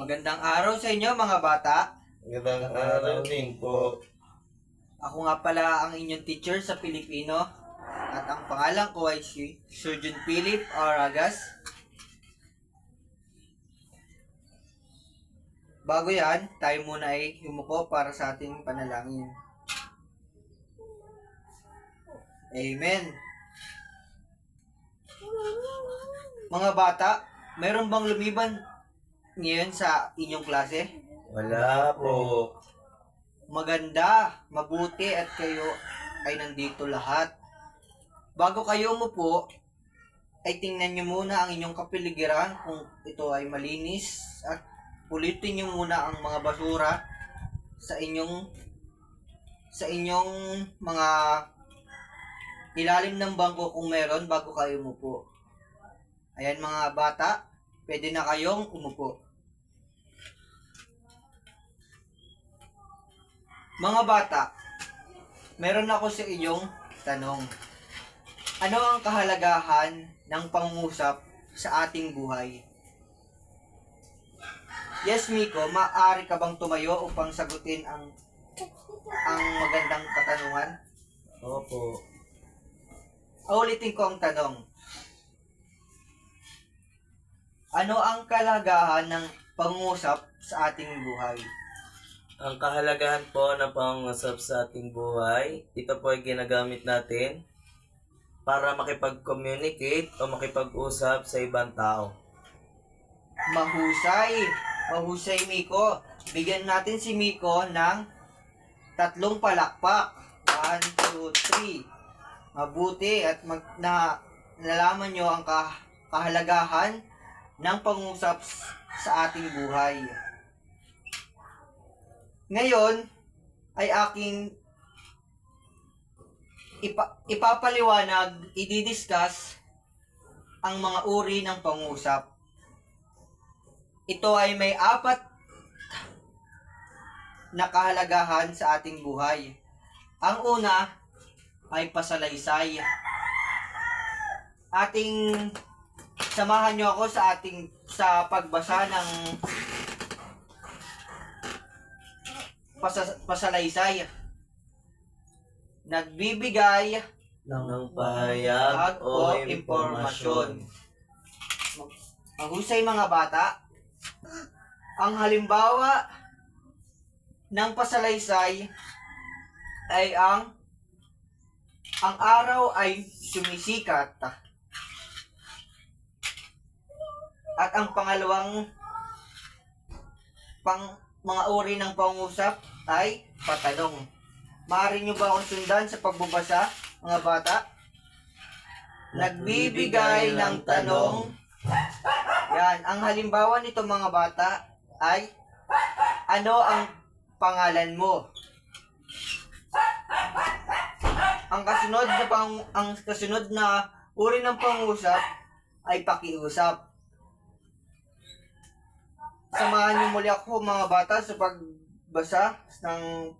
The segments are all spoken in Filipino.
Magandang araw sa inyo mga bata. Magandang araw din po. Ako nga pala ang inyong teacher sa Pilipino at ang pangalan ko ay si Surgeon Philip Aragas. Bago yan, tayo muna ay humuko para sa ating panalangin. Amen. Mga bata, meron bang lumiban ngayon sa inyong klase? Wala po. maganda, mabuti at kayo ay nandito lahat. Bago kayo umupo, ay tingnan nyo muna ang inyong kapiligiran kung ito ay malinis at ulitin nyo muna ang mga basura sa inyong sa inyong mga ilalim ng bangko kung meron bago kayo umupo. Ayan mga bata, pwede na kayong umupo. Mga bata, meron ako sa inyong tanong. Ano ang kahalagahan ng pangungusap sa ating buhay? Yes, Miko, maaari ka bang tumayo upang sagutin ang ang magandang katanungan? Opo. Ulitin ko ang tanong. Ano ang kalagahan ng pangungusap sa ating buhay? Ang kahalagahan po ng pangungusap sa ating buhay, ito po ay ginagamit natin para makipag-communicate o makipag-usap sa ibang tao. Mahusay. Mahusay, Miko. Bigyan natin si Miko ng tatlong palakpak. One, two, three. Mabuti at mag, na, nalaman nyo ang kah- kahalagahan ng pangusap sa ating buhay. Ngayon, ay aking ipa, ipapaliwanag, ididiscuss ang mga uri ng pangusap. Ito ay may apat na kahalagahan sa ating buhay. Ang una ay pasalaysay. Ating samahan niyo ako sa ating sa pagbasa ng pasa, pasalaysay. Nagbibigay ng pahayag o impormasyon. Mahusay mga bata. Ang halimbawa ng pasalaysay ay ang ang araw ay sumisikat. At ang pangalawang pang mga uri ng pangusap ay patanong. Maaari nyo ba akong sundan sa pagbabasa, mga bata? Nagbibigay ng tanong yan, ang halimbawa nito mga bata ay ano ang pangalan mo? Ang kasunod na pang ang kasunod na uri ng pangusap ay pakiusap. Samahan niyo muli ako mga bata sa pagbasa ng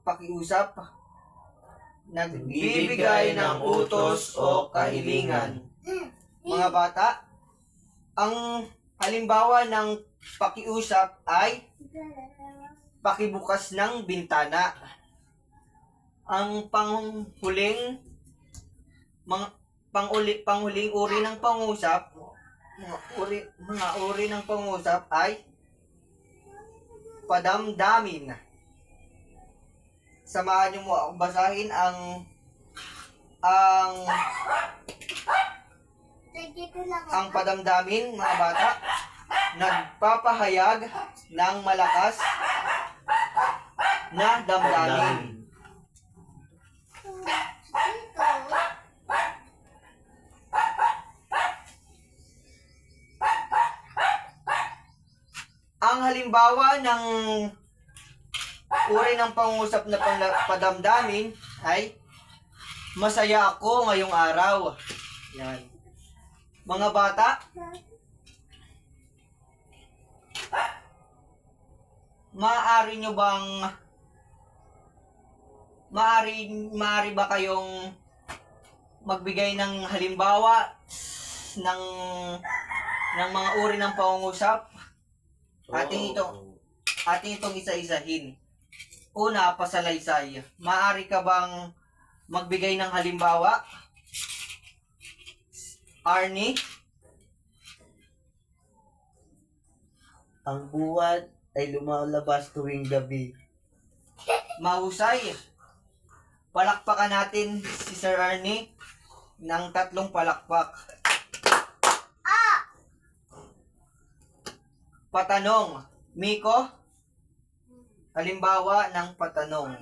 pakiusap. Nagbibigay ng utos o kahilingan. Mga bata, ang halimbawa ng pakiusap ay pakibukas ng bintana. Ang panghuling mga panguli, panghuling uri ng pangusap, mga uri, mga uri ng pangusap ay padamdamin. Samahan niyo mo akong basahin ang ang ang padamdamin, mga bata, nagpapahayag ng malakas na damdamin. Ang halimbawa ng uri ng pangusap na padamdamin ay masaya ako ngayong araw. Yan. Mga bata, maaari nyo bang maaari maaari ba kayong magbigay ng halimbawa ng ng mga uri ng pangungusap. Ating ito. Ating itong isa-isahin. Una, pasalaysay. Maari ka bang magbigay ng halimbawa? Arnie? Ang buwan ay lumalabas tuwing gabi. Mahusay. Palakpakan natin si Sir Arnie ng tatlong palakpak. Patanong. Miko? Halimbawa ng patanong.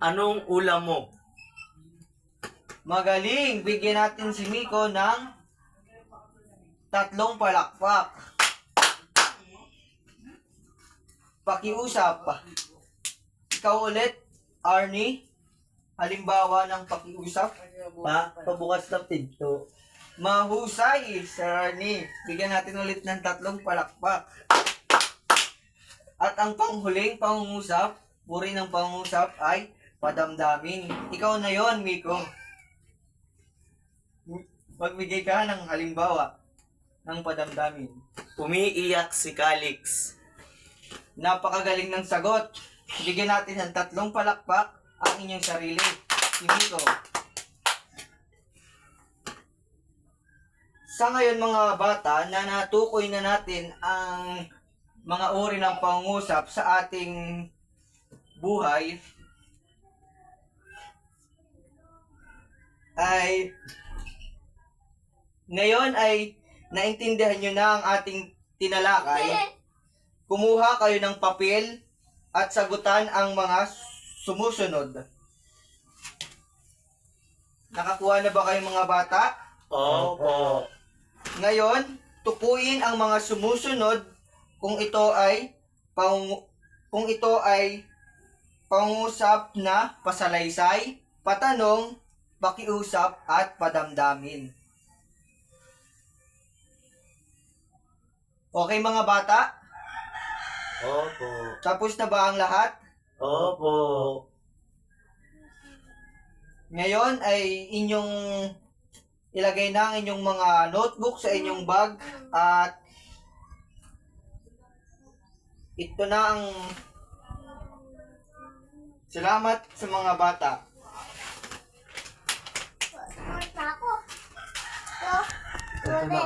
Anong ulam mo? Magaling! Bigyan natin si Miko ng tatlong palakpak. Pakiusap. Ikaw ulit, Arnie. Halimbawa ng pakiusap. Pa, pabukas ng pinto. Mahusay, Sir Arnie. Bigyan natin ulit ng tatlong palakpak. At ang panghuling pangungusap, puri ng pangungusap ay padamdamin. Ikaw na yon, Miko. Magbigay ka ng halimbawa ng padamdamin. Umiiyak si Calix. Napakagaling ng sagot. Bigyan natin ng tatlong palakpak ang inyong sarili. Si Miko. Sa ngayon mga bata, na natukoy na natin ang mga uri ng pangungusap sa ating buhay, ay ngayon ay naintindihan nyo na ang ating tinalakay kumuha kayo ng papel at sagutan ang mga sumusunod. Nakakuha na ba kayo mga bata? Opo. Ngayon, tukuyin ang mga sumusunod kung ito ay pang kung ito ay pangusap na pasalaysay, patanong, pakiusap at padamdamin. Okay mga bata? Opo. Tapos na ba ang lahat? Opo. Ngayon ay inyong ilagay na ang inyong mga notebook sa inyong bag at ito na ang salamat sa mga bata. Ako. Ito. Ito na